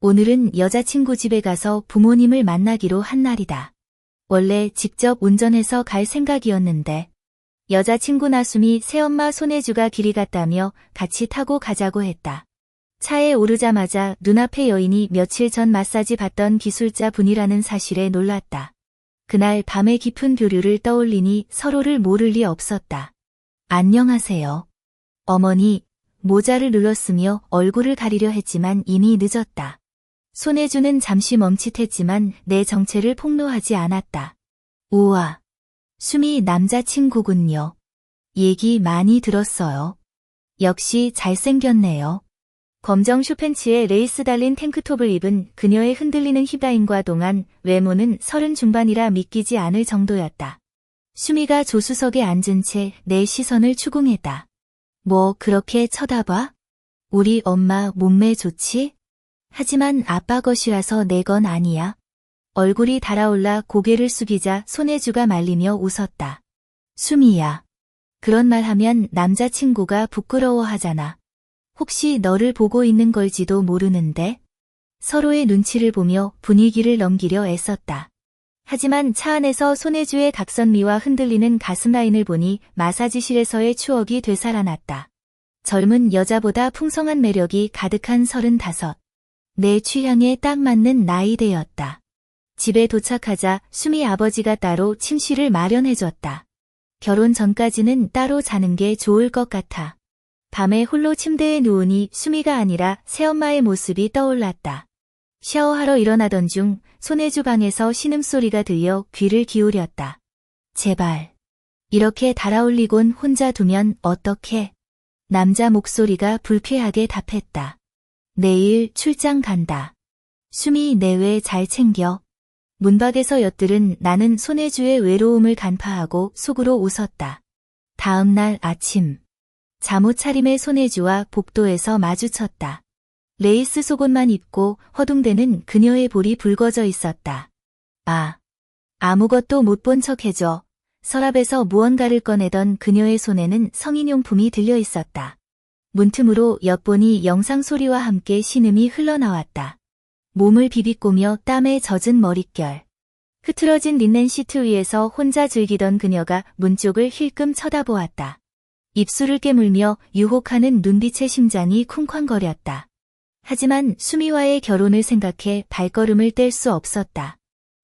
오늘은 여자친구 집에 가서 부모님을 만나기로 한 날이다. 원래 직접 운전해서 갈 생각이었는데 여자친구 나숨이 새엄마 손혜주가 길이 갔다며 같이 타고 가자고 했다. 차에 오르자마자 눈앞에 여인이 며칠 전 마사지 받던 기술자 분이라는 사실에 놀랐다. 그날 밤의 깊은 교류를 떠올리니 서로를 모를 리 없었다. 안녕하세요. 어머니, 모자를 눌렀으며 얼굴을 가리려 했지만 이미 늦었다. 손혜주는 잠시 멈칫했지만 내 정체를 폭로하지 않았다. 우와. 수미 남자친구군요. 얘기 많이 들었어요. 역시 잘생겼네요. 검정 슈팬츠에 레이스 달린 탱크톱을 입은 그녀의 흔들리는 힙라인과 동안 외모는 서른 중반이라 믿기지 않을 정도였다. 수미가 조수석에 앉은 채 내 시선을 추궁했다. 뭐 그렇게 쳐다봐? 우리 엄마 몸매 좋지? 하지만 아빠 것이라서 내 건 아니야. 얼굴이 달아올라 고개를 숙이자 손혜주가 말리며 웃었다. 수미야. 그런 말 하면 남자친구가 부끄러워하잖아. 혹시 너를 보고 있는 걸지도 모르는데? 서로의 눈치를 보며 분위기를 넘기려 애썼다. 하지만 차 안에서 손혜주의 각선미와 흔들리는 가슴 라인을 보니 마사지실에서의 추억이 되살아났다. 젊은 여자보다 풍성한 매력이 가득한 서른다섯. 내 취향에 딱 맞는 나이대였다. 집에 도착하자 수미 아버지가 따로 침실을 마련해줬다. 결혼 전까지는 따로 자는 게 좋을 것 같아. 밤에 홀로 침대에 누우니 수미가 아니라 새엄마의 모습이 떠올랐다. 샤워하러 일어나던 중 손혜주 방에서 신음소리가 들려 귀를 기울였다. 제발. 이렇게 달아올리곤 혼자 두면 어떡해? 남자 목소리가 불쾌하게 답했다. 내일 출장 간다. 수미 내외 잘 챙겨. 문밖에서 엿들은 나는 손혜주의 외로움을 간파하고 속으로 웃었다. 다음 날 아침. 잠옷 차림의 손혜주와 복도에서 마주쳤다. 레이스 속옷만 입고 허둥대는 그녀의 볼이 붉어져 있었다. 아. 아무것도 못 본 척 해줘. 서랍에서 무언가를 꺼내던 그녀의 손에는 성인용품이 들려 있었다. 문틈으로 엿보니 영상 소리와 함께 신음이 흘러나왔다. 몸을 비비꼬며 땀에 젖은 머릿결. 흐트러진 린넨 시트 위에서 혼자 즐기던 그녀가 문 쪽을 힐끔 쳐다보았다. 입술을 깨물며 유혹하는 눈빛의 심장이 쿵쾅거렸다. 하지만 수미와의 결혼을 생각해 발걸음을 뗄 수 없었다.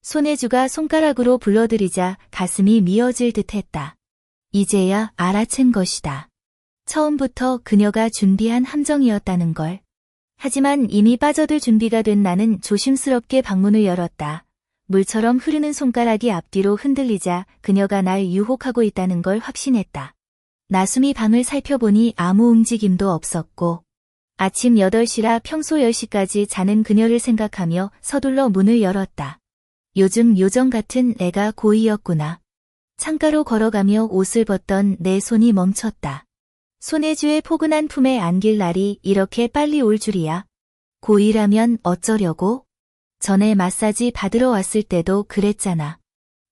손혜주가 손가락으로 불러들이자 가슴이 미어질 듯했다. 이제야 알아챈 것이다. 처음부터 그녀가 준비한 함정이었다는 걸. 하지만 이미 빠져들 준비가 된 나는 조심스럽게 방문을 열었다. 물처럼 흐르는 손가락이 앞뒤로 흔들리자 그녀가 날 유혹하고 있다는 걸 확신했다. 나숨이 방을 살펴보니 아무 움직임도 없었고 아침 8시라 평소 10시까지 자는 그녀를 생각하며 서둘러 문을 열었다. 요즘 요정 같은 애가 고이였구나. 창가로 걸어가며 옷을 벗던 내 손이 멈췄다. 손혜주의 포근한 품에 안길 날이 이렇게 빨리 올 줄이야. 고이라면 어쩌려고? 전에 마사지 받으러 왔을 때도 그랬잖아.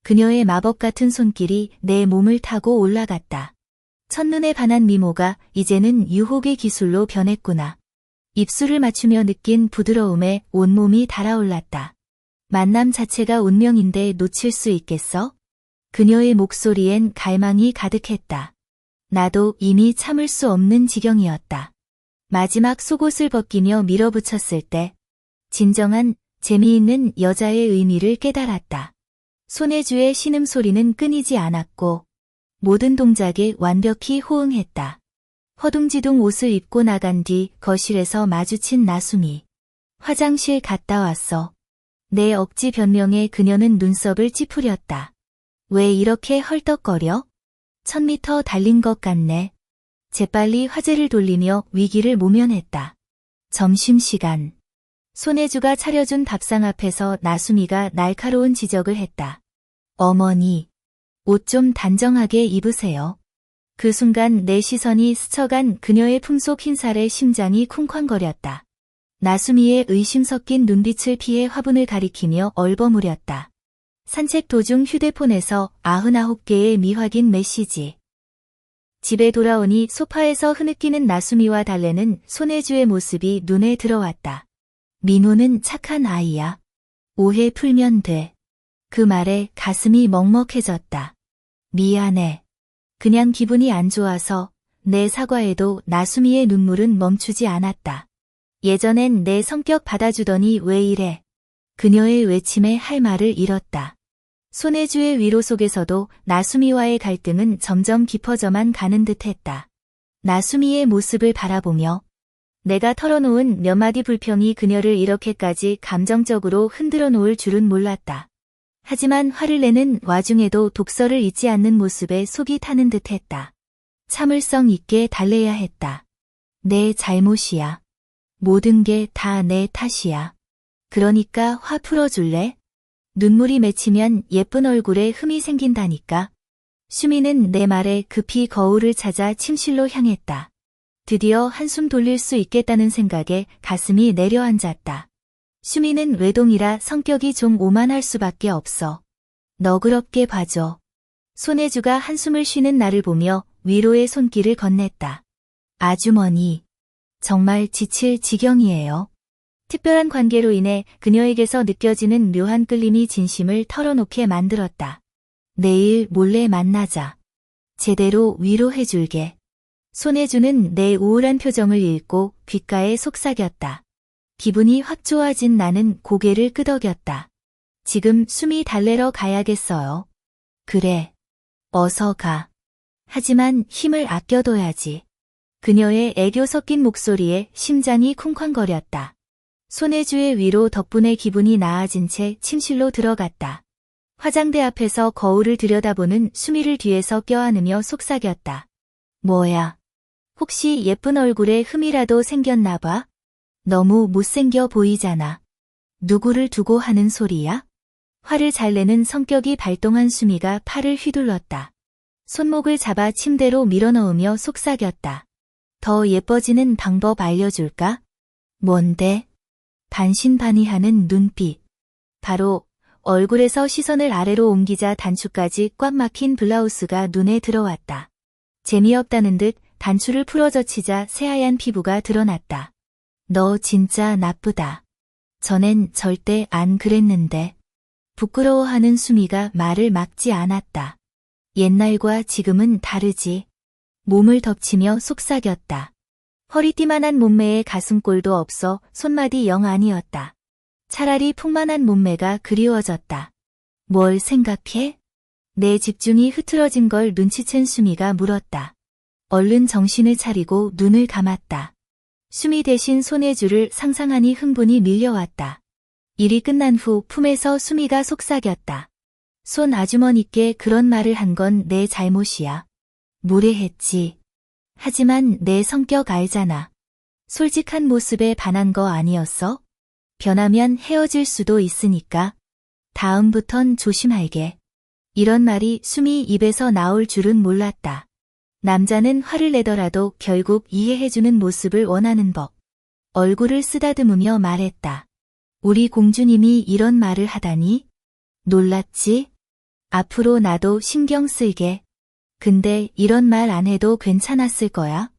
그녀의 마법 같은 손길이 내 몸을 타고 올라갔다. 첫눈에 반한 미모가 이제는 유혹의 기술로 변했구나. 입술을 맞추며 느낀 부드러움에 온몸이 달아올랐다. 만남 자체가 운명인데 놓칠 수 있겠어? 그녀의 목소리엔 갈망이 가득했다. 나도 이미 참을 수 없는 지경이었다. 마지막 속옷을 벗기며 밀어붙였을 때 진정한 재미있는 여자의 의미를 깨달았다. 손혜주의 신음소리는 끊이지 않았고 모든 동작에 완벽히 호응했다. 허둥지둥 옷을 입고 나간 뒤 거실에서 마주친 나수미. 화장실 갔다 왔어. 내 억지 변명에 그녀는 눈썹을 찌푸렸다. 왜 이렇게 헐떡거려? 천 미터 달린 것 같네. 재빨리 화제를 돌리며 위기를 모면했다. 점심시간. 손혜주가 차려준 밥상 앞에서 나수미가 날카로운 지적을 했다. 어머니, 옷 좀 단정하게 입으세요. 그 순간 내 시선이 스쳐간 그녀의 품속 흰살에 심장이 쿵쾅거렸다. 나수미의 의심 섞인 눈빛을 피해 화분을 가리키며 얼버무렸다. 산책 도중 휴대폰에서 99개의 미확인 메시지. 집에 돌아오니 소파에서 흐느끼는 나수미와 달래는 손혜주의 모습이 눈에 들어왔다. 민호는 착한 아이야. 오해 풀면 돼. 그 말에 가슴이 먹먹해졌다. 미안해. 그냥 기분이 안 좋아서 내 사과에도 나수미의 눈물은 멈추지 않았다. 예전엔 내 성격 받아주더니 왜 이래. 그녀의 외침에 할 말을 잃었다. 손혜주의 위로 속에서도 나수미와의 갈등은 점점 깊어져만 가는 듯했다. 나수미의 모습을 바라보며 내가 털어놓은 몇 마디 불평이 그녀를 이렇게까지 감정적으로 흔들어 놓을 줄은 몰랐다. 하지만 화를 내는 와중에도 독서를 잊지 않는 모습에 속이 타는 듯했다. 참을성 있게 달래야 했다. 내 잘못이야. 모든 게 다 내 탓이야. 그러니까 화 풀어줄래? 눈물이 맺히면 예쁜 얼굴에 흠이 생긴다니까. 수미는 내 말에 급히 거울을 찾아 침실로 향했다. 드디어 한숨 돌릴 수 있겠다는 생각에 가슴이 내려앉았다. 수미는 외동이라 성격이 좀 오만할 수밖에 없어. 너그럽게 봐줘. 손혜주가 한숨을 쉬는 나를 보며 위로의 손길을 건넸다. 아주머니. 정말 지칠 지경이에요. 특별한 관계로 인해 그녀에게서 느껴지는 묘한 끌림이 진심을 털어놓게 만들었다. 내일 몰래 만나자. 제대로 위로해줄게. 손혜주는 내 우울한 표정을 읽고 귓가에 속삭였다. 기분이 확 좋아진 나는 고개를 끄덕였다. 지금 숨이 달래러 가야겠어요. 그래. 어서 가. 하지만 힘을 아껴둬야지. 그녀의 애교 섞인 목소리에 심장이 쿵쾅거렸다. 손혜주의 위로 덕분에 기분이 나아진 채 침실로 들어갔다. 화장대 앞에서 거울을 들여다보는 수미를 뒤에서 껴안으며 속삭였다. 뭐야? 혹시 예쁜 얼굴에 흠이라도 생겼나 봐? 너무 못생겨 보이잖아. 누구를 두고 하는 소리야? 화를 잘 내는 성격이 발동한 수미가 팔을 휘둘렀다. 손목을 잡아 침대로 밀어넣으며 속삭였다. 더 예뻐지는 방법 알려줄까? 뭔데? 반신반의하는 눈빛. 바로 얼굴에서 시선을 아래로 옮기자 단추까지 꽉 막힌 블라우스가 눈에 들어왔다. 재미없다는 듯 단추를 풀어젖히자 새하얀 피부가 드러났다. 너 진짜 나쁘다. 전엔 절대 안 그랬는데. 부끄러워하는 수미가 말을 막지 않았다. 옛날과 지금은 다르지. 몸을 덮치며 속삭였다. 허리띠만한 몸매에 가슴골도 없어 손마디 영 아니었다. 차라리 풍만한 몸매가 그리워졌다. 뭘 생각해? 내 집중이 흐트러진 걸 눈치챈 수미가 물었다. 얼른 정신을 차리고 눈을 감았다. 수미 대신 손해주를 상상하니 흥분이 밀려왔다. 일이 끝난 후 품에서 수미가 속삭였다. 손 아주머니께 그런 말을 한 건 내 잘못이야. 무례했지. 하지만 내 성격 알잖아. 솔직한 모습에 반한 거 아니었어? 변하면 헤어질 수도 있으니까. 다음부턴 조심할게. 이런 말이 숨이 입에서 나올 줄은 몰랐다. 남자는 화를 내더라도 결국 이해해주는 모습을 원하는 법. 얼굴을 쓰다듬으며 말했다. 우리 공주님이 이런 말을 하다니? 놀랐지? 앞으로 나도 신경 쓸게. 근데 이런 말 안 해도 괜찮았을 거야?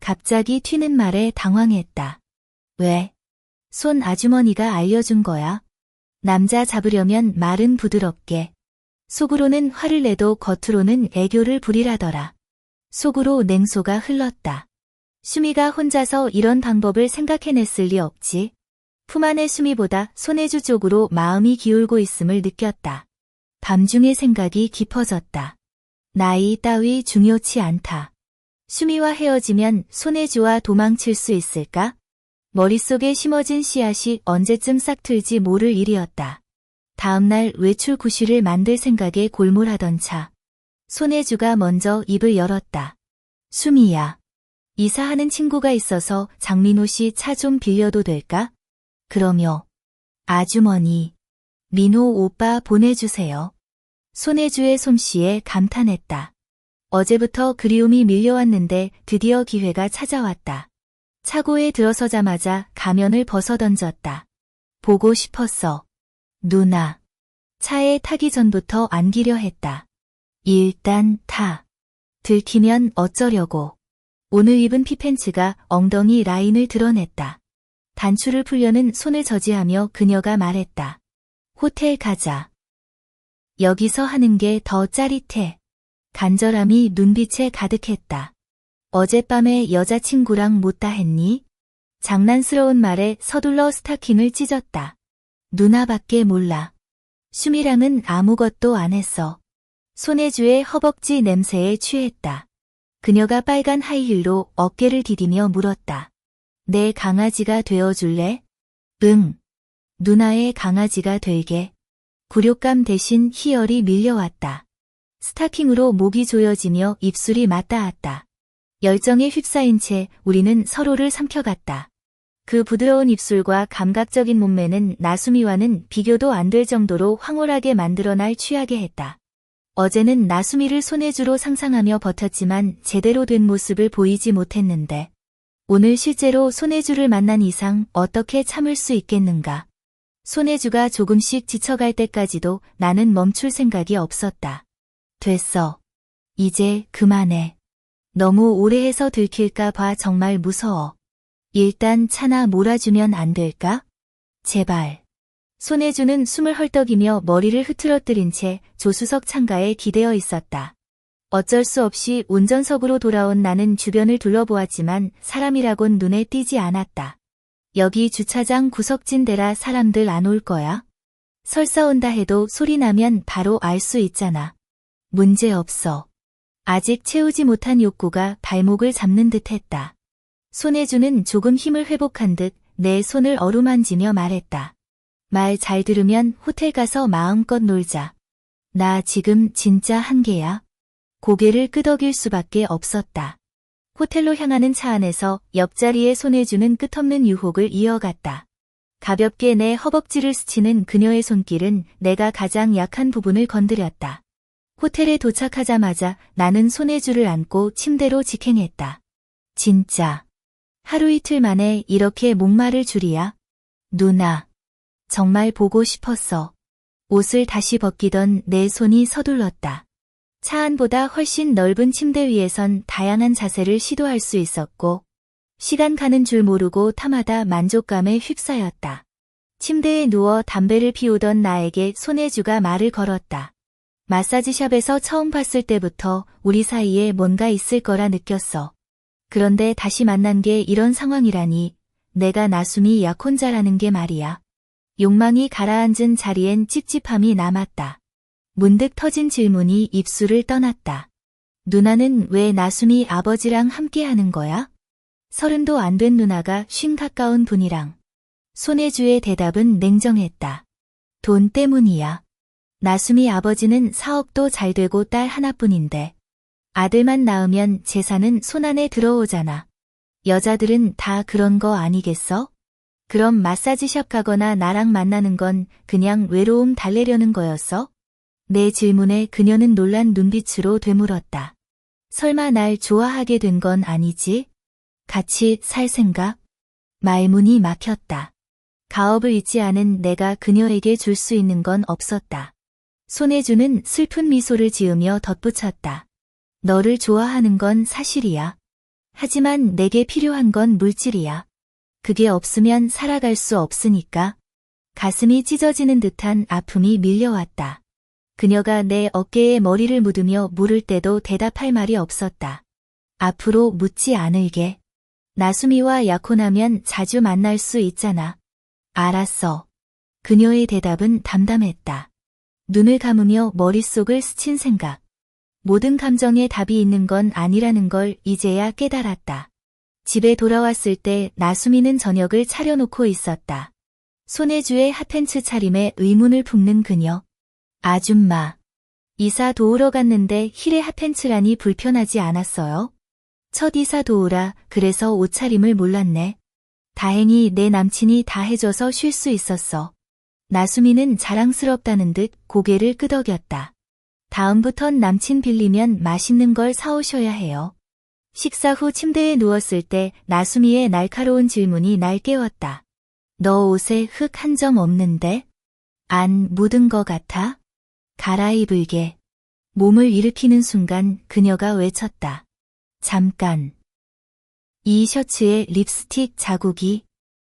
갑자기 튀는 말에 당황했다. 왜? 손 아주머니가 알려준 거야. 남자 잡으려면 말은 부드럽게. 속으로는 화를 내도 겉으로는 애교를 부리라더라. 속으로 냉소가 흘렀다. 수미가 혼자서 이런 방법을 생각해냈을 리 없지. 품 안의 수미보다 손해주 쪽으로 마음이 기울고 있음을 느꼈다. 밤중의 생각이 깊어졌다. 나이 따위 중요치 않다. 수미와 헤어지면 손해주와 도망칠 수 있을까? 머릿속에 심어진 씨앗이 언제쯤 싹 틀지 모를 일이었다. 다음날 외출 구실을 만들 생각에 골몰하던 차. 손혜주가 먼저 입을 열었다. 수미야. 이사하는 친구가 있어서 장민호 씨 차 좀 빌려도 될까? 그러며 아주머니, 민호 오빠 보내주세요. 손혜주의 솜씨에 감탄했다. 어제부터 그리움이 밀려왔는데 드디어 기회가 찾아왔다. 차고에 들어서자마자 가면을 벗어던졌다. 보고 싶었어. 누나. 차에 타기 전부터 안기려 했다. 일단 타. 들키면 어쩌려고. 오늘 입은 피팬츠가 엉덩이 라인을 드러냈다. 단추를 풀려는 손을 저지하며 그녀가 말했다. 호텔 가자. 여기서 하는 게 더 짜릿해. 간절함이 눈빛에 가득했다. 어젯밤에 여자친구랑 못다 했니? 장난스러운 말에 서둘러 스타킹을 찢었다. 누나밖에 몰라. 슈미랑은 아무것도 안 했어. 손혜주의 허벅지 냄새에 취했다. 그녀가 빨간 하이힐로 어깨를 디디며 물었다. 내 강아지가 되어줄래? 응. 누나의 강아지가 되게. 굴욕감 대신 희열이 밀려왔다. 스타킹으로 목이 조여지며 입술이 맞닿았다. 열정에 휩싸인 채 우리는 서로를 삼켜갔다. 그 부드러운 입술과 감각적인 몸매는 나수미와는 비교도 안 될 정도로 황홀하게 만들어 날 취하게 했다. 어제는 나수미를 손해주로 상상하며 버텼지만 제대로 된 모습을 보이지 못했는데 오늘 실제로 손해주를 만난 이상 어떻게 참을 수 있겠는가. 손해주가 조금씩 지쳐갈 때까지도 나는 멈출 생각이 없었다. 됐어. 이제 그만해. 너무 오래 해서 들킬까 봐 정말 무서워. 일단 차나 몰아주면 안 될까? 제발. 손혜주는 숨을 헐떡이며 머리를 흐트러뜨린 채 조수석 창가에 기대어 있었다. 어쩔 수 없이 운전석으로 돌아온 나는 주변을 둘러보았지만 사람이라곤 눈에 띄지 않았다. 여기 주차장 구석진 데라 사람들 안 올 거야? 설사 온다 해도 소리 나면 바로 알 수 있잖아. 문제 없어. 아직 채우지 못한 욕구가 발목을 잡는 듯 했다. 손혜주는 조금 힘을 회복한 듯 내 손을 어루만지며 말했다. 말 잘 들으면 호텔 가서 마음껏 놀자. 나 지금 진짜 한계야. 고개를 끄덕일 수밖에 없었다. 호텔로 향하는 차 안에서 옆자리에 손혜주는 끝없는 유혹을 이어갔다. 가볍게 내 허벅지를 스치는 그녀의 손길은 내가 가장 약한 부분을 건드렸다. 호텔에 도착하자마자 나는 손혜주를 안고 침대로 직행했다. 진짜. 하루 이틀 만에 이렇게 목마를 줄이야? 누나. 정말 보고 싶었어. 옷을 다시 벗기던 내 손이 서둘렀다. 차 안보다 훨씬 넓은 침대 위에선 다양한 자세를 시도할 수 있었고, 시간 가는 줄 모르고 탐하다 만족감에 휩싸였다. 침대에 누워 담배를 피우던 나에게 손혜주가 말을 걸었다. 마사지샵에서 처음 봤을 때부터 우리 사이에 뭔가 있을 거라 느꼈어. 그런데 다시 만난 게 이런 상황이라니 내가 나숨이 약혼자라는 게 말이야. 욕망이 가라앉은 자리엔 찝찝함이 남았다. 문득 터진 질문이 입술을 떠났다. 누나는 왜 나숨이 아버지랑 함께 하는 거야? 서른도 안 된 누나가 쉰 가까운 분이랑. 손혜주의 대답은 냉정했다. 돈 때문이야. 나숨이 아버지는 사업도 잘 되고 딸 하나뿐인데 아들만 낳으면 재산은 손안에 들어오잖아. 여자들은 다 그런 거 아니겠어? 그럼 마사지샵 가거나 나랑 만나는 건 그냥 외로움 달래려는 거였어? 내 질문에 그녀는 놀란 눈빛으로 되물었다. 설마 날 좋아하게 된 건 아니지? 같이 살 생각? 말문이 막혔다. 가업을 잊지 않은 내가 그녀에게 줄 수 있는 건 없었다. 손혜주는 슬픈 미소를 지으며 덧붙였다. 너를 좋아하는 건 사실이야. 하지만 내게 필요한 건 물질이야. 그게 없으면 살아갈 수 없으니까. 가슴이 찢어지는 듯한 아픔이 밀려왔다. 그녀가 내 어깨에 머리를 묻으며 물을 때도 대답할 말이 없었다. 앞으로 묻지 않을게. 나수미와 약혼하면 자주 만날 수 있잖아. 알았어. 그녀의 대답은 담담했다. 눈을 감으며 머릿속을 스친 생각. 모든 감정에 답이 있는 건 아니라는 걸 이제야 깨달았다. 집에 돌아왔을 때 나수미는 저녁을 차려놓고 있었다. 손혜주의 핫팬츠 차림에 의문을 품는 그녀. 아줌마. 이사 도우러 갔는데 힐의 핫팬츠라니 불편하지 않았어요? 첫 이사 도우라 그래서 옷차림을 몰랐네. 다행히 내 남친이 다 해줘서 쉴 수 있었어. 나수미는 자랑스럽다는 듯 고개를 끄덕였다. 다음부턴 남친 빌리면 맛있는 걸 사오셔야 해요. 식사 후 침대에 누웠을 때 나수미의 날카로운 질문이 날 깨웠다. 너 옷에 흙 한 점 없는데? 안 묻은 거 같아? 갈아입을게. 몸을 일으키는 순간 그녀가 외쳤다. 잠깐. 이 셔츠에 립스틱 자국이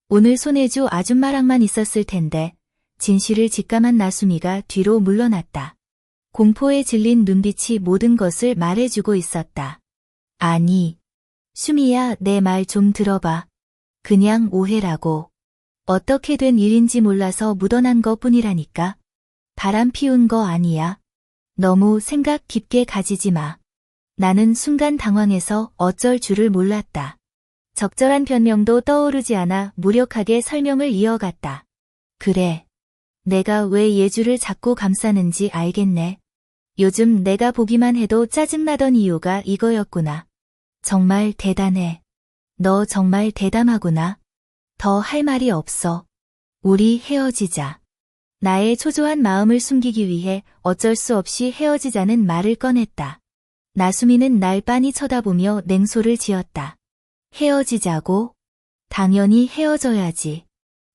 오늘 손해주 아줌마랑만 있었을 텐데 진실을 직감한 나수미가 뒤로 물러났다. 공포에 질린 눈빛이 모든 것을 말해주고 있었다. 아니, 수미야 내 말 좀 들어봐. 그냥 오해라고. 어떻게 된 일인지 몰라서 묻어난 것 뿐이라니까. 바람 피운 거 아니야. 너무 생각 깊게 가지지 마. 나는 순간 당황해서 어쩔 줄을 몰랐다. 적절한 변명도 떠오르지 않아 무력하게 설명을 이어갔다. 그래. 내가 왜 예주를 자꾸 감싸는지 알겠네. 요즘 내가 보기만 해도 짜증나던 이유가 이거였구나. 정말 대단해. 너 정말 대담하구나. 더 할 말이 없어. 우리 헤어지자. 나의 초조한 마음을 숨기기 위해 어쩔 수 없이 헤어지자는 말을 꺼냈다. 나수미는 날 빤히 쳐다보며 냉소를 지었다. 헤어지자고? 당연히 헤어져야지.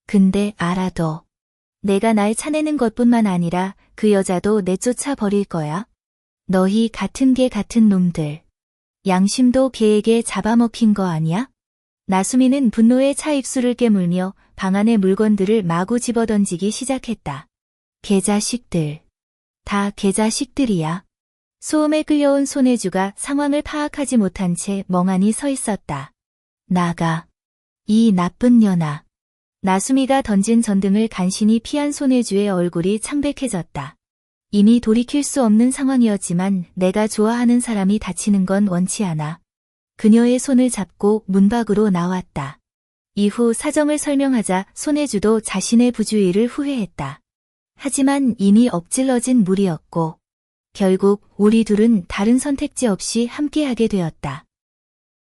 근데 알아둬. 내가 날 차내는 것뿐만 아니라 그 여자도 내쫓아 버릴 거야. 너희 같은 개 같은 놈들. 양심도 개에게 잡아먹힌 거 아니야? 나수미는 분노에 차 입술을 깨물며 방 안의 물건들을 마구 집어던지기 시작했다. 개자식들. 다 개자식들이야. 소음에 끌려온 손해주가 상황을 파악하지 못한 채 멍하니 서 있었다. 나가. 이 나쁜 년아. 나수미가 던진 전등을 간신히 피한 손해주의 얼굴이 창백해졌다. 이미 돌이킬 수 없는 상황이었지만 내가 좋아하는 사람이 다치는 건 원치 않아. 그녀의 손을 잡고 문 밖으로 나왔다. 이후 사정을 설명하자 손해주도 자신의 부주의를 후회했다. 하지만 이미 엎질러진 물이었고 결국 우리 둘은 다른 선택지 없이 함께하게 되었다.